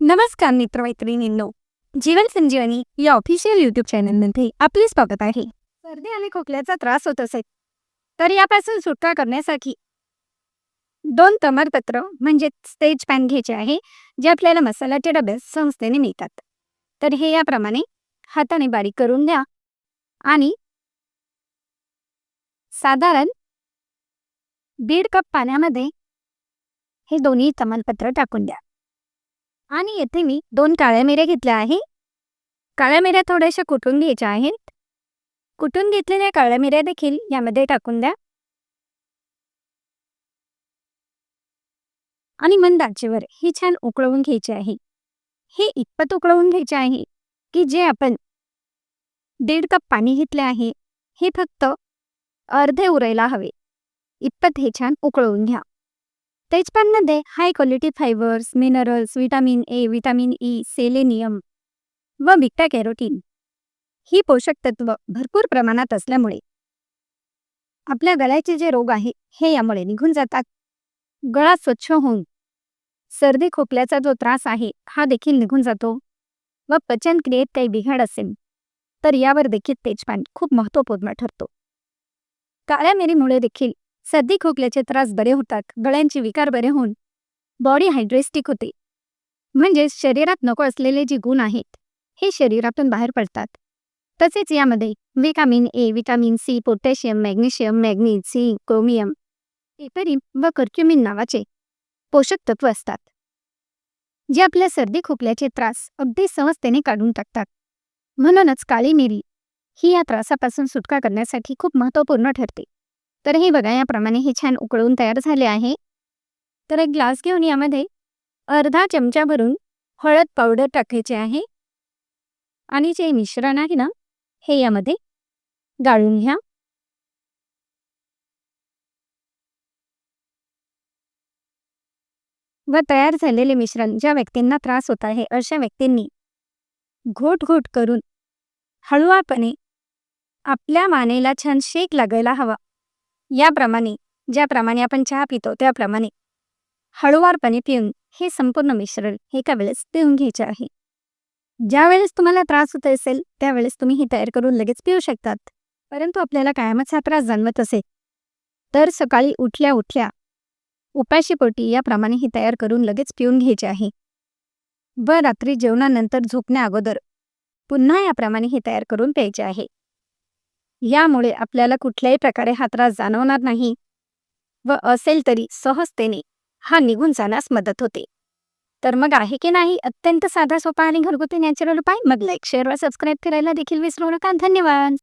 नमस्कार मित्रमैत्रिणींनो. जीवन संजीवनी या official YouTube चॅनलमध्ये आपले स्वागत आहे. सर्दी आणि खोकल्याचा त्रास होत असेल तर यापासून सुटका करण्यासाठी दोन तमालपत्र म्हणजे स्टेज पॅन घ्यायचे आहे जे आपल्याला मसाल्याच्या डब्यात संस्थेने मिळतात. तर हे याप्रमाणे हाताने बारीक करून द्या आणि साधारण दीड कप पाण्यामध्ये हे दोन्ही तमालपत्र टाकून द्या. आणि येथे मी दोन काळ्या मिऱ्या घेतल्या आहे. काळ्या मिऱ्या थोड्याशा कुटून घ्यायच्या आहेत? कुटून घेतलेल्या काळ्या मिऱ्या देखील यामध्ये टाकून द्या. आणि मंद आचेवर ही छान उकळवून घ्यायची आहे. हे इतपत उकळवून घ्यायचे आहे की जे आपण दीड कप पाणी घेतले आहे हे फक्त अर्धे उरायला हवे. इतपत हे छान उकळवून घ्या. तेजपानमध्ये high quality fibres minerals vitamin A vitamin E selenium व बिटा कॅरोटीन ही पोषक तत्व भरपूर प्रमाणात असल्यामुळे आपल्या गळ्याचे जे रोग आहे हे यामुळे निघून जातात. गळा स्वच्छ होऊन सर्दी खोकल्याचा जो त्रास आहे हा देखील निघून जातो व पचन क्रियेत काही बिघाड असेल तर यावर देखील तेजपान खूप महत्त्वपूर्ण ठरतो. काळ्या मिरीमुळे देखील सर्दी खोकल्याचे त्रास बरे होतात गळ्यांचे विकार बरे होऊन. बॉडी हायड्रेस्टिक होते. म्हणजेच शरीरात नको असलेले जे गुण आहेत हे शरीरातून बाहेर पडतात. तसेच यामध्ये vitamin A vitamin C potassium magnesium manganese C chromium एपरिम व कर्क्युमिन नावाचे पोषक तत्व असतात. जे आपल्या सर्दी खोकल्याचे त्रास अगदी सहजतेने काढून टाकतात. म्हणूनच काळी मिरी ही या त्रासापासून सुटका करण्यासाठी खूप महत्त्वपूर्ण ठरते. तर हे बघा याप्रमाणे हे छान उकळून तयार झाले आहे. तर एक ग्लास घेऊन यामध्ये अर्धा चमचा भरून हळद पावडर टाकायची आहे. आणि जे मिश्रण आहे ना हे यामध्ये गाळून घ्या. व तयार झालेले मिश्रण ज्या व्यक्तींना त्रास होत आहे अशा व्यक्तींनी घोट घोट करून हळुवारपणे आपल्या मानेला छान शेक लागायला हवा. याप्रमाणे ज्याप्रमाणे आपण चहा पितो त्याप्रमाणे. हळुवारपणे पिऊन हे संपूर्ण मिश्रण एका वेळेस पिऊन घ्यायचे आहे. ज्या वेळेस तुम्हाला त्रास होत असेल त्यावेळेस तुम्ही हे तयार करून लगेच पिऊ शकतात. परंतु आपल्याला कायमच हा त्रास जाणवत असेल तर सकाळी उठल्या उठल्या उपाशी पोटी याप्रमाणे हे तयार करून लगेच पिऊन घ्यायचे आहे. व रात्री जेवणानंतर झोपण्या अगोदर पुन्हा याप्रमाणे हे तयार करून प्यायचे आहे. यामुळे आपल्याला कुठल्याही प्रकारे हा त्रास जाणवणार नाही व असेल तरी सहजतेने हा निघून जाण्यास मदत होते. तर मग आहे की नाही? अत्यंत साधा सोपा आणि घरगुती नॅचरल उपाय? मग लाईक शेअर व सबस्क्राईब करायला देखील विसरू नका. धन्यवाद!